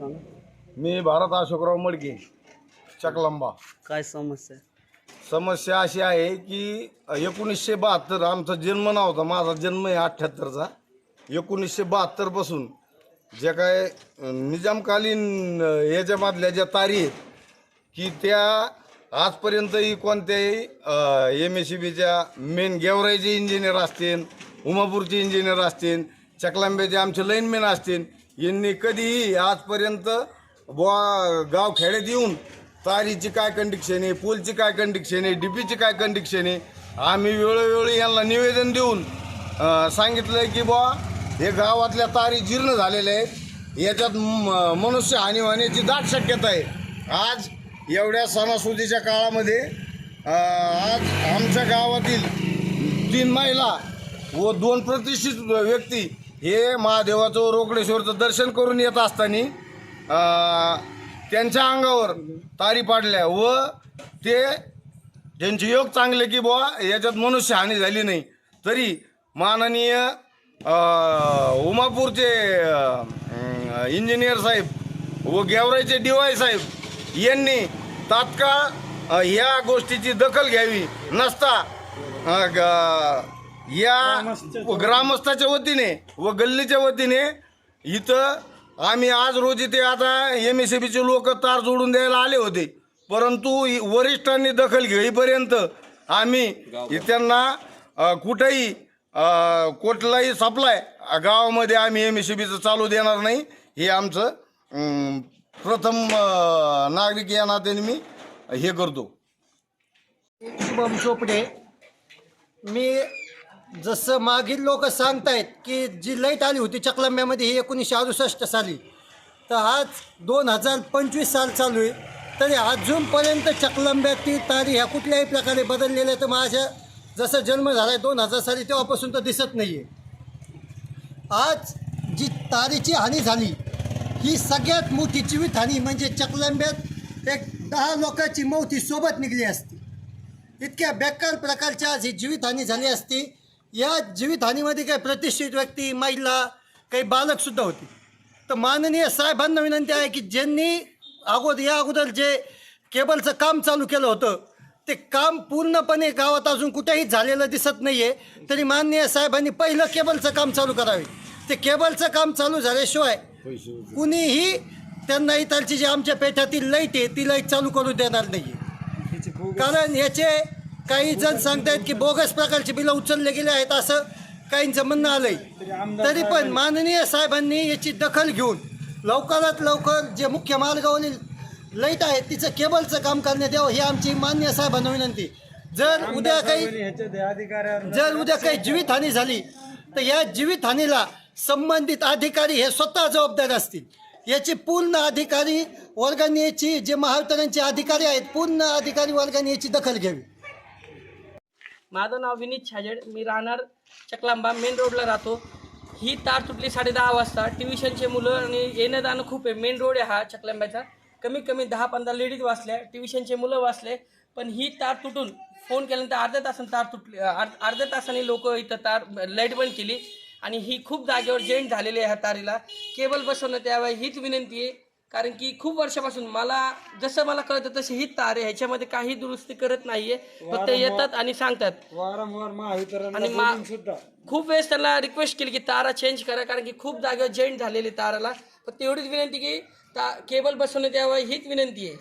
मी भारत अशोकराव मडके चकलंबा काय समस्या? समस्या अशी आहे की एकोणीसशे बहात्तर आमचा जन्म नव्हता माझा जन्म आहे अठ्ठ्याहत्तरचा एकोणीसशे बहात्तरपासून ज्या काय निजामकालीन याच्यामधल्या ज्या तारी आहेत की त्या आजपर्यंतही कोणत्याही एम एस सी बीच्या मेन गेवराईचे इंजिनियर असतील उमापूरचे इंजिनियर असतील चकलांब्याचे आमचे लाईनमॅन असतील यांनी कधीही आजपर्यंत बुवा गाव खेड्यात येऊन तारीची काय कंडिक्शन आहे पूलची काय कंडिक्शन आहे डीपीची काय कंडिक्शन आहे आम्ही वेळोवेळी यांना निवेदन देऊन सांगितलं की बुवा हे गावातल्या तारी जीर्ण झालेल्या आहेत. याच्यात म- मनुष्य हानी होण्याची दाट शक्यता आहे. आज एवढ्या सणासुदीच्या काळामध्ये आज आमच्या गावातील तीन महिला व दोन प्रतिष्ठित व्यक्ती हे महादेवाचं रोकडेश्वरचं दर्शन करून येत असताना त्यांच्या अंगावर तारी पाडल्या व ते त्यांचे योग चांगले की बुवा याच्यात मनुष्य हानी झाली नाही. तरी माननीय उमापूरचे इंजिनियर साहेब व गेवराईचे डी वाय साहेब यांनी तात्काळ ह्या या गोष्टीची दखल घ्यावी. नसता ग- या ग्रामस्थाच्या वतीने. व गल्लीच्या वतीने इथं आम्ही आज रोजी ते आता एम एस बीचे लोक तार जोडून द्यायला आले होते. परंतु वरिष्ठांनी दखल घेईपर्यंत आम्ही त्यांना कुठेही कुठलाही सप्लाय गावामध्ये आम्ही एम एस बीचं चालू देणार नाही. हे आमचं प्रथम नागरिक या नात्याने मी हे करतो. शुभम चोपडे. मी जसं मागील लोक सांगतायत की जी लाइट आली होती चकलंब्यामध्ये ही एकोणीसशे अडुसष्ट साली. तर आज दोन हजार पंचवीस साल चालू आहे. तरी अजूनपर्यंत चकलंब्यातील तारी ह्या कुठल्याही प्रकारे बदललेल्या तर माझ्या जसं जन्म झाला आहे दोन हजार साली तेव्हापासून तर दिसत नाही आहे आज जी तारीची हानी झाली ही सगळ्यात मोठी जीवितहानी म्हणजे चकलंब्यात एक दहा लोकांची मोठी सोबत निघली असती. इतक्या बेकार प्रकारच्या आज ही जीवितहानी झाली असती. या जीवितहानीमध्ये काही प्रतिष्ठित व्यक्ती महिला काही बालकसुद्धा होती. तर माननीय साहेबांना विनंती आहे की ज्यांनी अगोदर या अगोदर जे केबलचं काम चालू केलं होतं ते काम पूर्णपणे गावात अजून कुठेही झालेलं दिसत नाही आहे तरी माननीय साहेबांनी पहिलं केबलचं काम चालू करावे. ते केबलचं काम चालू झाल्याशिवाय कुणीही त्यांना इतरची जी आमच्या पेठातील लाइट आहे ती लाइट चालू करू देणार नाही आहे कारण याचे काही जण सांगतायत की बोगस प्रकारचे बिलं उचलले गेले आहेत असं काहींचं म्हणणं आलंय. तरी पण माननीय साहेबांनी याची दखल घेऊन लवकरात लवकर जे मुख्य मार्गावरील लाइट आहे तिचं केबलचं काम करण्यात यावं ही आमची मान्य साहेबांना विनंती. जर उद्या काही जर उद्या काही जीवितहानी झाली तर या जीवितहानीला संबंधित अधिकारी हे स्वतः जबाबदार असतील. याची पूर्ण अधिकारी वर्गाने याची जे महावितरणचे अधिकारी आहेत पूर्ण अधिकारी वर्गाने याची दखल घ्यावी. माझं नाव विनीत छाजेड. मी राहणार चकलांबा मेन रोडला राहतो. ही तार तुटली साडे दहा वाजता ट्युशनचे मुलं आणि येणं जाणं खूप आहे. मेन रोड आहे हा चकलांब्याचा कमीत कमी दहा पंधरा लेडीज वाचल्या ट्युशनचे मुलं वाचले. पण ही तार तुटून फोन केल्यानंतर अर्ध्या तासाने तार तुटली अर्ध अर्ध्या तासाने लोक इथं तार लाइट बंद केली. आणि ही खूप जागेवर जेंट झालेली आहे ह्या तारीला. केबल बसवण्यात यावं हीच विनंती आहे. कारण की खूप वर्षापासून मला जसं मला कळतं तशी ही तार आहे ह्याच्यामध्ये काही दुरुस्ती करत नाहीये. फक्त येतात आणि सांगतात. वारंवार आणि मा खूप वेळेस त्यांना रिक्वेस्ट केली की तारा चेंज करा कारण की खूप जागेवर जॉईंट झालेली ताराला. फक्त एवढीच विनंती की ता केबल बसवण्यात यावं हीच विनंती आहे.